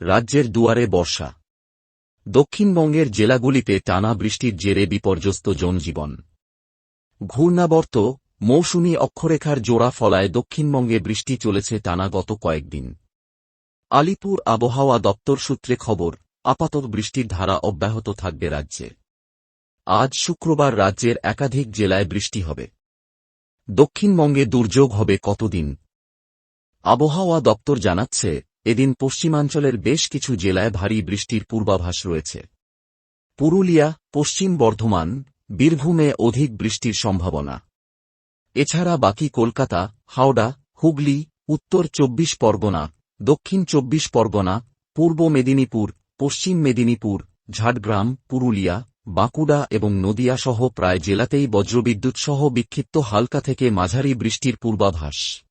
রাজ্যের দুয়ারে বর্ষা। দক্ষিণবঙ্গের জেলাগুলিতে টানা বৃষ্টির জেরে বিপর্যস্ত জনজীবন। ঘূর্ণাবর্ত, মৌসুমী অক্ষরেখার জোড়া ফলায় দক্ষিণবঙ্গে বৃষ্টি চলেছে টানা গত কয়েকদিন। আলিপুর আবহাওয়া দপ্তর সূত্রে খবর, আপাতত বৃষ্টির ধারা অব্যাহত থাকবে রাজ্যে। আজ শুক্রবার রাজ্যের একাধিক জেলায় বৃষ্টি হবে। দক্ষিণবঙ্গে দুর্যোগ হবে কতদিন? আবহাওয়া দপ্তর জানাচ্ছে এদিন পশ্চিমাঞ্চলের বেশ কিছু জেলায় ভারী বৃষ্টির পূর্বাভাস রয়েছে। পুরুলিয়া, পশ্চিম বর্ধমান, বীরভূমে অধিক বৃষ্টির সম্ভাবনা। এছাড়া বাকি কলকাতা, হাওড়া, হুগলি, উত্তর চব্বিশ পরগনা, দক্ষিণ চব্বিশ পরগনা, পূর্ব মেদিনীপুর, পশ্চিম মেদিনীপুর, ঝাড়গ্রাম, পুরুলিয়া, বাঁকুড়া এবং নদিয়া সহ প্রায় জেলাতেই বজ্রবিদ্যুৎ সহ বিক্ষিপ্ত হালকা থেকে মাঝারি বৃষ্টির পূর্বাভাস।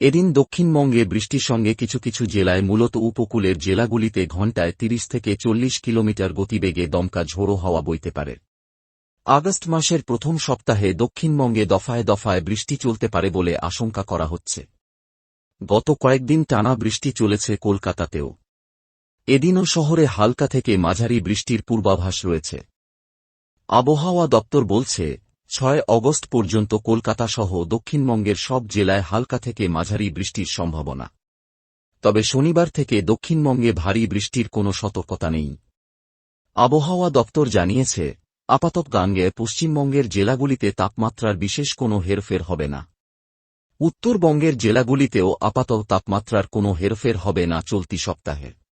এদিন দক্ষিণবঙ্গে বৃষ্টির সঙ্গে কিছু কিছু জেলায় মূলত উপকূলের জেলাগুলিতে ঘণ্টায় ৩০ থেকে চল্লিশ কিলোমিটার গতিবেগে দমকা ঝোড়ো হাওয়া বইতে পারে। আগস্ট মাসের প্রথম সপ্তাহে দক্ষিণবঙ্গে দফায় দফায় বৃষ্টি চলতে পারে বলে আশঙ্কা করা হচ্ছে। গত কয়েকদিন টানা বৃষ্টি চলেছে কলকাতাতেও। এদিনও শহরে হালকা থেকে মাঝারি বৃষ্টির পূর্বাভাস রয়েছে। আবহাওয়া দপ্তর বলছে ছয় অগস্ট পর্যন্ত কলকাতা সহ দক্ষিণবঙ্গের সব জেলায় হালকা থেকে মাঝারি বৃষ্টির সম্ভাবনা। তবে শনিবার থেকে দক্ষিণবঙ্গে ভারী বৃষ্টির কোনো সতর্কতা নেই। আবহাওয়া দপ্তর জানিয়েছে আপাতত গাঙ্গে পশ্চিমবঙ্গের জেলাগুলিতে তাপমাত্রার বিশেষ কোনো হেরফের হবে না। উত্তরবঙ্গের জেলাগুলিতেও আপাতত তাপমাত্রার কোনো হেরফের হবে না চলতি সপ্তাহে।